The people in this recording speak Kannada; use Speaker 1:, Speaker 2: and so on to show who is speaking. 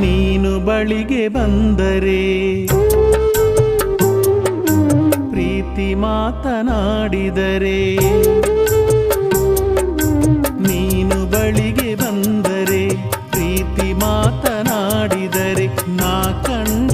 Speaker 1: ನೀನು ಬಳಿಗೆ ಬಂದರೆ ಪ್ರೀತಿ ಮಾತನಾಡಿದರೆ ನೀನು ಬಳಿಗೆ ಬಂದರೆ ಪ್ರೀತಿ ಮಾತನಾಡಿದರೆ ನಾ ಕಣ್ಣು